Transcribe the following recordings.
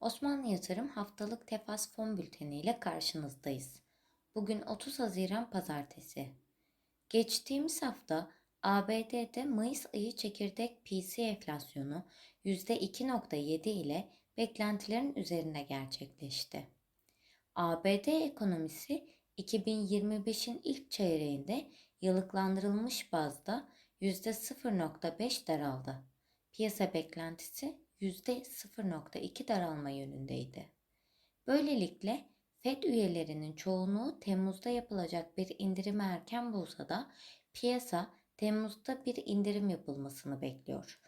Osmanlı Yatırım haftalık tefas fon bülteni ile karşınızdayız. Bugün 30 Haziran Pazartesi. Geçtiğimiz hafta ABD'de Mayıs ayı çekirdek PC enflasyonu %2.7 ile beklentilerin üzerine gerçekleşti. ABD ekonomisi 2025'in ilk çeyreğinde yıllıklandırılmış bazda %0.5 daraldı. Piyasa beklentisi %0.2 daralma yönündeydi. Böylelikle FED üyelerinin çoğunluğu Temmuz'da yapılacak bir indirimi erken bulsa da piyasa Temmuz'da bir indirim yapılmasını bekliyor.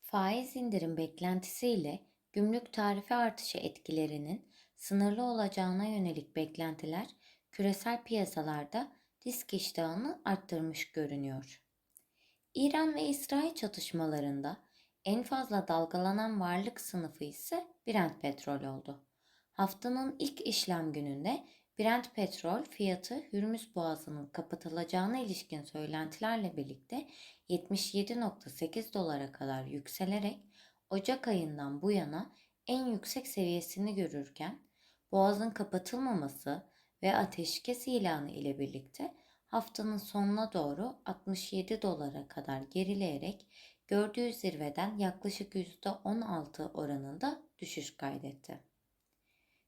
Faiz indirim beklentisiyle gümrük tarife artışı etkilerinin sınırlı olacağına yönelik beklentiler küresel piyasalarda risk iştahını arttırmış görünüyor. İran ve İsrail çatışmalarında en fazla dalgalanan varlık sınıfı ise Brent petrol oldu. Haftanın ilk işlem gününde Brent petrol fiyatı Hürmüz Boğazı'nın kapatılacağına ilişkin söylentilerle birlikte 77.8 dolara kadar yükselerek Ocak ayından bu yana en yüksek seviyesini görürken Boğaz'ın kapatılmaması ve ateşkes ilanı ile birlikte haftanın sonuna doğru 67 dolara kadar gerileyerek gördüğü zirveden yaklaşık %16 oranında düşüş kaydetti.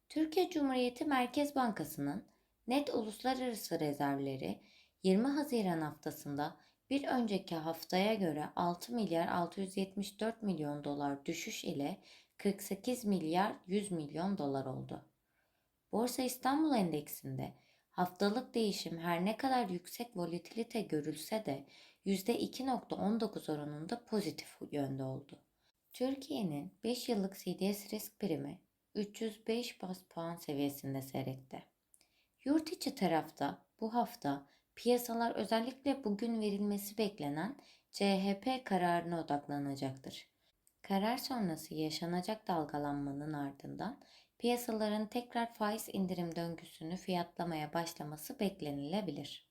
Türkiye Cumhuriyeti Merkez Bankası'nın net uluslararası rezervleri 20 Haziran haftasında bir önceki haftaya göre 6 milyar 674 milyon dolar düşüş ile 48 milyar 100 milyon dolar oldu. Borsa İstanbul Endeksinde haftalık değişim her ne kadar yüksek volatilite görülse de %2.19 oranında pozitif yönde oldu. Türkiye'nin 5 yıllık CDS risk primi 305 bas puan seviyesinde seyretti. Yurt içi tarafta bu hafta piyasalar özellikle bugün verilmesi beklenen CHP kararına odaklanacaktır. Karar sonrası yaşanacak dalgalanmanın ardından piyasaların tekrar faiz indirim döngüsünü fiyatlamaya başlaması beklenilebilir.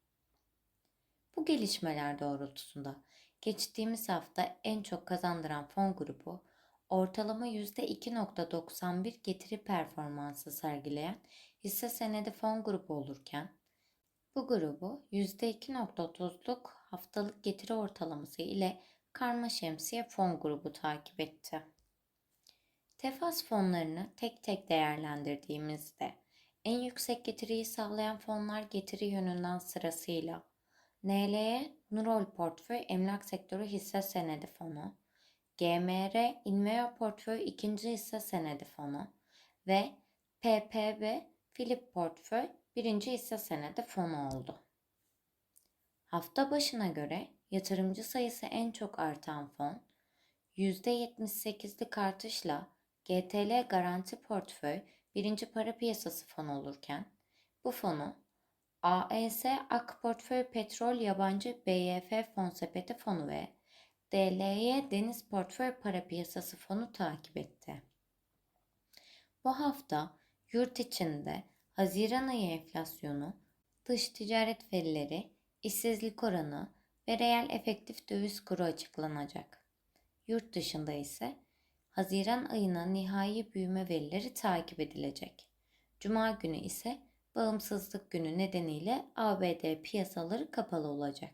Bu gelişmeler doğrultusunda geçtiğimiz hafta en çok kazandıran fon grubu ortalama %2.91 getiri performansı sergileyen hisse senedi fon grubu olurken bu grubu %2.30'luk haftalık getiri ortalaması ile karma şemsiye fon grubu takip etti. Tefas fonlarını tek tek değerlendirdiğimizde en yüksek getiriyi sağlayan fonlar getiri yönünden sırasıyla NLE Nurol Portföy Emlak Sektörü Hisse Senedi Fonu, GMR Inveo Portföy İkinci Hisse Senedi Fonu ve PPB Philip Portföy Birinci Hisse Senedi Fonu oldu. Hafta başına göre yatırımcı sayısı en çok artan fon, %78'lik artışla GTL Garanti Portföy birinci para piyasası fonu olurken, bu fonu AES Ak Portföy Petrol Yabancı BYF Fon Sepeti Fonu ve DLY Deniz Portföy Para Piyasası Fonu takip etti. Bu hafta yurt içinde Haziran ayı enflasyonu, dış ticaret verileri, işsizlik oranı ve reel efektif döviz kuru açıklanacak. Yurt dışında ise Haziran ayına nihai büyüme verileri takip edilecek. Cuma günü ise bağımsızlık günü nedeniyle ABD piyasaları kapalı olacak.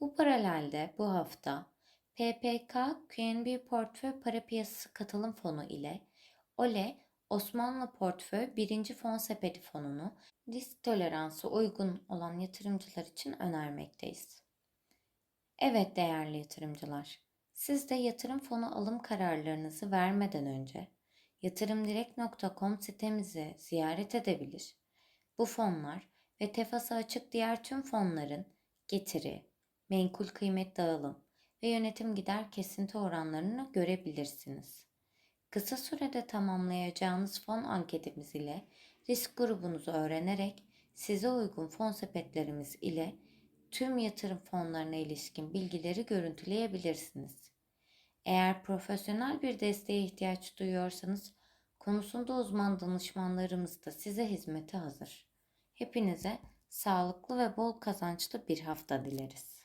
Bu paralelde bu hafta PPK QNB Portföy Para Piyasası Katılım Fonu ile OLE Osmanlı Portföy 1. Fon Sepeti Fonu'nu risk toleransı uygun olan yatırımcılar için önermekteyiz. Evet değerli yatırımcılar, siz de yatırım fonu alım kararlarınızı vermeden önce yatırımdirekt.com sitemizi ziyaret edebilir. Bu fonlar ve tefası açık diğer tüm fonların getiri, menkul kıymet dağılım ve yönetim gider kesinti oranlarını görebilirsiniz. Kısa sürede tamamlayacağınız fon anketimiz ile risk grubunuzu öğrenerek size uygun fon sepetlerimiz ile tüm yatırım fonlarına ilişkin bilgileri görüntüleyebilirsiniz. Eğer profesyonel bir desteğe ihtiyaç duyuyorsanız konusunda uzman danışmanlarımız da size hizmete hazır. Hepinize sağlıklı ve bol kazançlı bir hafta dileriz.